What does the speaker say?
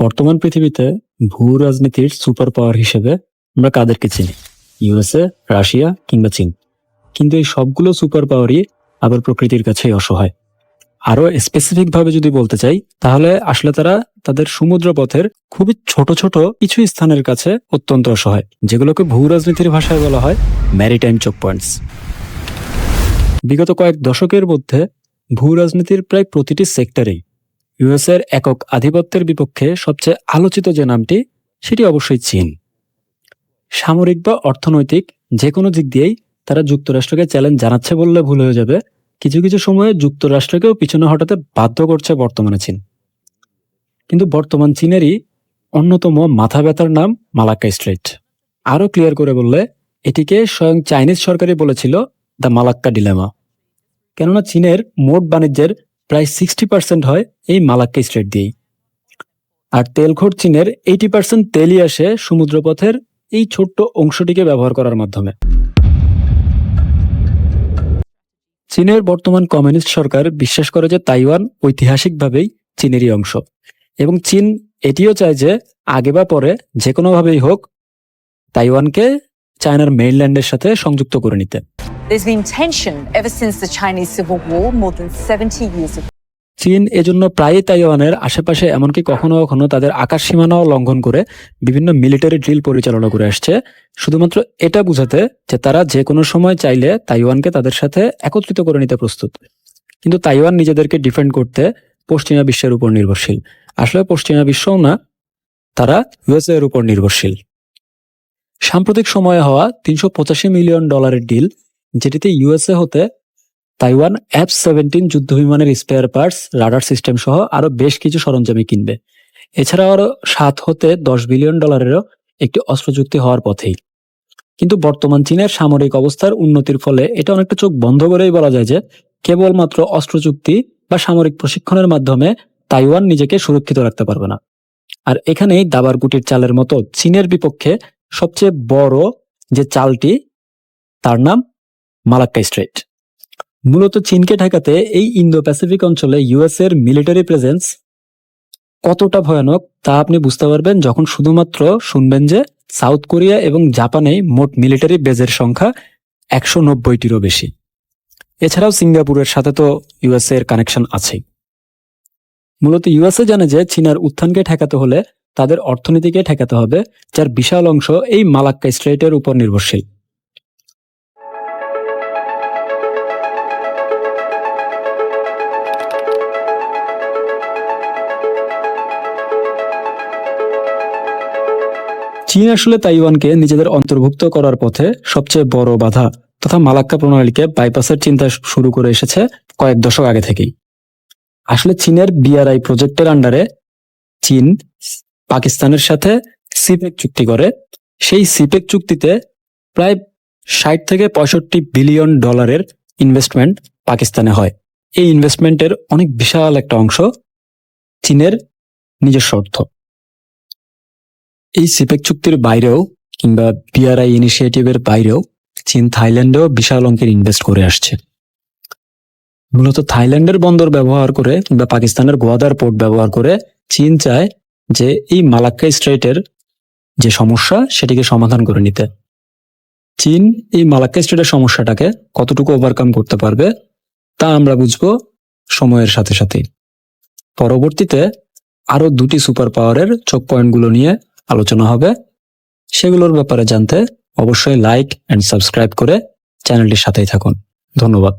বর্তমান পৃথিবীতে ভূ রাজনীতির সুপার পাওয়ার হিসেবে আমরা কাদেরকে চিনি? ইউএসএ রাশিয়া কিংবা চীন। কিন্তু এই সবগুলো সুপার পাওয়ারই আবার প্রকৃতির কাছেই অসহায়। আরও স্পেসিফিকভাবে যদি বলতে চাই, তাহলে আসলে তারা তাদের সমুদ্র পথের খুবই ছোট ছোট কিছু স্থানের কাছে অত্যন্ত অসহায়, যেগুলোকে ভূ রাজনীতির ভাষায় বলা হয় ম্যারিটাইম চোক পয়েন্টস বিগত কয়েক দশকের মধ্যে ভূ রাজনীতির প্রায় প্রতিটি সেক্টরেই ইউএসের একক আধিপত্যের বিপক্ষে সবচেয়ে আলোচিত যে নামটি, সেটি অবশ্যই চীন। সামরিক বা অর্থনৈতিক যে কোনো দিক দিয়েই তারা যুক্তরাষ্ট্রকে চ্যালেঞ্জ জানাচ্ছে বললে ভুল হয়ে যাবে। কিছু কিছু সময়ে যুক্তরাষ্ট্রকেও পিছনে হটাতে বাধ্য করছে বর্তমানে চীন। কিন্তু বর্তমান চীনেরই অন্যতম মাথা ব্যথার নাম মালাক্কা স্ট্রেট আরও ক্লিয়ার করে বললে, এটিকে স্বয়ং চাইনিজ সরকারই বলেছিল দ্য মালাক্কা ডিলেমা। কেননা চীনের মোট বাণিজ্যের প্রায় সিক্সটি পার্সেন্ট হয় এই মালাক্কা স্ট্রেট দিয়েই। আর তেলখোর চীনের এইটি পার্সেন্ট তেলই আসে সমুদ্রপথের এই ছোট্ট অংশটিকে ব্যবহার করার মাধ্যমে। চীনের বর্তমান কমিউনিস্ট সরকার বিশ্বাস করে যে তাইওয়ান ঐতিহাসিকভাবেই চীনেরই অংশ। এবং চীন এটিও চায় যে আগে বা পরে যে কোনোভাবেই হোক তাইওয়ানকে চায়নার মেইনল্যান্ডের সাথে সংযুক্ত করে নিতে। There's been tension ever since the Chinese Civil War more than 70 years ago. চীন এজন্য প্রায়ই তাইওয়ানের আশেপাশে এমনকি কখনো কখনো তাদের আকাশ সীমানাও লঙ্ঘন করে বিভিন্ন মিলিটারি ড্রিল পরিচালনা করে আসছে। শুধুমাত্র এটা বুঝাতে যে তারা যে কোনো সময় চাইলে তাইওয়ানকে তাদের সাথে একত্রিত করে নিতে প্রস্তুত। কিন্তু তাইওয়ান নিজেদেরকে ডিফেন্ড করতে পশ্চিমা বিশ্বের উপর নির্ভরশীল। আসলে পশ্চিমা বিশ্বও না, তারা ইউএসএ এর উপর নির্ভরশীল। সাম্প্রতিক সময়ে হওয়া তিনশো পঁচাশি মিলিয়ন ডলারের ডিল যেটিতে ইউএসএ হতে তাইওয়ান এফ সেভেন্টিন যুদ্ধ বিমানের স্পেয়ার পার্টস রাডার সিস্টেম সহ আরও বেশ কিছু সরঞ্জামই কিনবে। এছাড়াও আরও সাত হতে দশ বিলিয়ন ডলারেরও একটি অস্ত্র চুক্তি হওয়ার পথেই। কিন্তু বর্তমান চীনের সামরিক অবস্থার উন্নতির ফলে এটা অনেকটা চোখ বন্ধ করেই বলা যায় যে, কেবলমাত্র অস্ত্র চুক্তি বা সামরিক প্রশিক্ষণের মাধ্যমে তাইওয়ান নিজেকে সুরক্ষিত রাখতে পারবে না। আর এখানেই দাবার গুটির চালের মতো চীনের বিপক্ষে সবচেয়ে বড় যে চালটি, তার নাম মালাক্কা স্ট্রেট। মূলত চীনকে ঠেকাতে এই ইন্দো প্যাসিফিক অঞ্চলে ইউএস এর মিলিটারি প্রেজেন্স কতটা ভয়ানক তা আপনি বুঝতে পারবেন যখন শুধুমাত্র শুনবেন যে সাউথ কোরিয়া এবং জাপানে মোট মিলিটারি বেজের সংখ্যা একশো নব্বইটিরও বেশি। এছাড়াও সিঙ্গাপুরের সাথে তো ইউএসএ এর কানেকশন আছেই। মূলত ইউএসএ জানে যে চীনার উত্থানকে ঠেকাতে হলে তাদের অর্থনীতিকে ঠেকাতে হবে, যার বিশাল অংশ এই মালাক্কা স্ট্রেটের উপর নির্ভরশীল। চীন আসলে তাইওয়ানকে নিজেদের অন্তর্ভুক্ত করার পথে সবচেয়ে বড় বাধা তথা মালাক্কা প্রণালীকে বাইপাসের চিন্তা শুরু করে এসেছে কয়েক দশক আগে থেকেই। আসলে চীনের বিআরআই প্রজেক্টের আন্ডারে চীন পাকিস্তানের সাথে সিপেক চুক্তি করে। সেই সিপেক চুক্তিতে প্রায় ষাট থেকে পঁয়ষট্টি বিলিয়ন ডলারের ইনভেস্টমেন্ট পাকিস্তানে হয়। এই ইনভেস্টমেন্টের অনেক বিশাল একটা অংশ চীনের নিজস্ব অর্থ। এই সিপেক চুক্তির বাইরেও কিংবা বিআরআই ইনিশিয়েটিভের বাইরেও চীন থাইল্যান্ডেও বিশাল অঙ্কের ইনভেস্ট করে আসছে। মূলত থাইল্যান্ডের বন্দর ব্যবহার করে কিংবা পাকিস্তানের গোয়াদার পোর্ট ব্যবহার করে চীন চায় যে এই মালাক্কা স্ট্রেটের যে সমস্যা সেটিকে সমাধান করে নিতে। চীন এই মালাক্কা স্ট্রেটের সমস্যাটাকে কতটুকু ওভারকাম করতে পারবে তা আমরা বুঝব সময়ের সাথে সাথে পরবর্তীতে আরও দুটি সুপার পাওয়ারের চোখ পয়েন্টগুলো নিয়ে আলোচনা হবে। সেগুলোর ব্যাপারে জানতে অবশ্যই লাইক অ্যান্ড সাবস্ক্রাইব করে চ্যানেলটির সাথেই থাকুন। ধন্যবাদ।